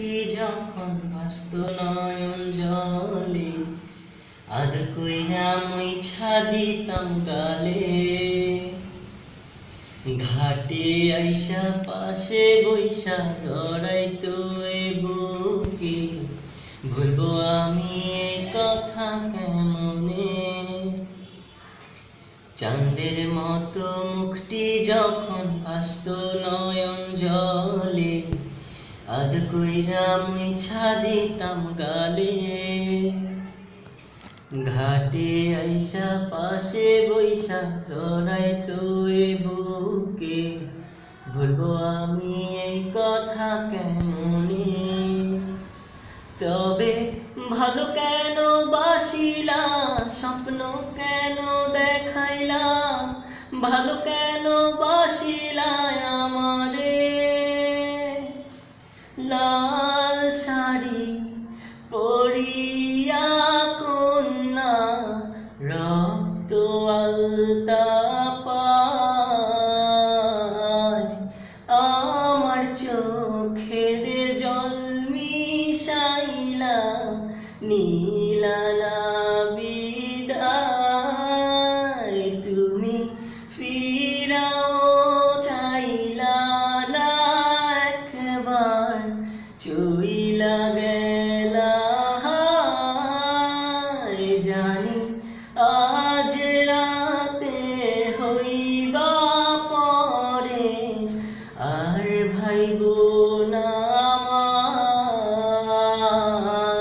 মুখটি যখন বাস্ত নয়ন জলে আদর কইরা মুইছা দিতাম গালে ঘাটে আইসা পাশে বৈশা জড়াইতো এ বুকে। ভুলবো আমি এ কথা কেমনে? চাঁদের মতো মুখটি যখন ভাসত নয়ন জলে আদ কইরা মুইছা দিতাম গালে। ঘাটে আইসা পাশে বৈশা জড়াই তুই বুকে। ভুলবো আমি এই কথা কেমনে? তবে ভালো কেন বাসিলা, স্বপ্ন কেন দেখাইলা? ভালো কেন বাসিলা আমারে শাড়ি পরিয়া কন্যা রক্ত আলতা আমার চোখের জল মিশাইলা নীলালা লাগে না জানি পরে। আর ভাইবো